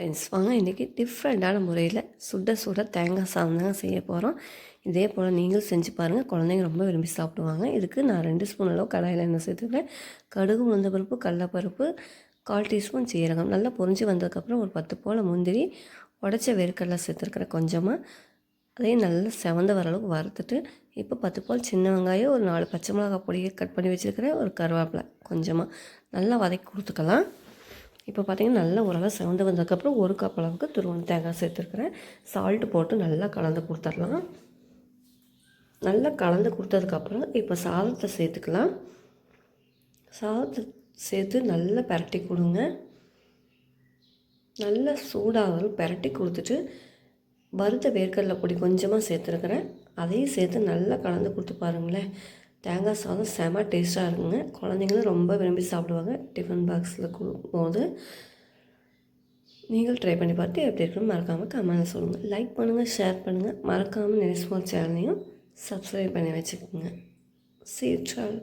Friends வாங்க இன்றைக்கி டிஃப்ரெண்ட்டான முறையில் சுட சுட தேங்காய் சாதம் தாங்க செய்ய போகிறோம் இதே போல் நீங்களும் செஞ்சு பாருங்கள் குழந்தைங்க ரொம்ப விரும்பி சாப்பிடுவாங்க. இதுக்கு நான் ரெண்டு ஸ்பூன் அளவு கடாயில் எண்ணெய் சேர்த்துக்கிறேன் கடுகு உளுந்தப்பருப்பு கடலப்பருப்பு கால் டீஸ்பூன் சீரகம். நல்லா பொரிஞ்சு வந்ததுக்கப்புறம் ஒரு பத்து போல் முந்திரி உடச்ச வேர்க்கடலை சேர்த்துருக்குறேன் கொஞ்சமாக அதையும் நல்லா செவந்த வர அளவுக்கு வறுத்துட்டு இப்போ பத்து போல் சின்ன வெங்காயம் ஒரு நாலு பச்சை மிளகாய் பொடியை கட் பண்ணி வச்சுருக்கிறேன். ஒரு கருவேப்பிலை கொஞ்சமாக நல்லா வதக்கி கொடுத்துக்கலாம். இப்போ பார்த்தீங்கன்னா நல்லா ஓரளவு செவந்து வந்ததுக்கப்புறம் ஒரு கப் அளவுக்கு துருவன் தேங்காய் சேர்த்துருக்குறேன். சால்ட்டு போட்டு நல்லா கலந்து கொடுத்துடலாம். நல்லா கலந்து கொடுத்ததுக்கப்புறம் இப்போ சாதத்தை சேர்த்துக்கலாம். சாதத்தை சேர்த்து நல்லா பரட்டி கொடுங்க. நல்லா சூடாக பரட்டி கொடுத்துட்டு வறுத்த வேர்க்கடலை பொடி கொஞ்சமாக சேர்த்துருக்குறேன். அதையும் சேர்த்து நல்லா கலந்து கொடுத்து பாருங்களேன். தேங்காய் சாதம் செம டேஸ்ட்டாக இருக்குங்க. குழந்தைங்களும் ரொம்ப விரும்பி சாப்பிடுவாங்க. டிஃபன் பாக்ஸில் கொடுக்கும்போது நீங்கள் ட்ரை பண்ணி பார்த்து எப்படி இருக்குன்னு மறக்காமல் கமெண்ட் சொல்லுங்கள் லைக் பண்ணுங்கள் ஷேர் பண்ணுங்கள் மறக்காமல் நெரிஸ்மால் சேனலையும் சப்ஸ்கிரைப் பண்ணி வச்சுக்கோங்க. சீட்ரால்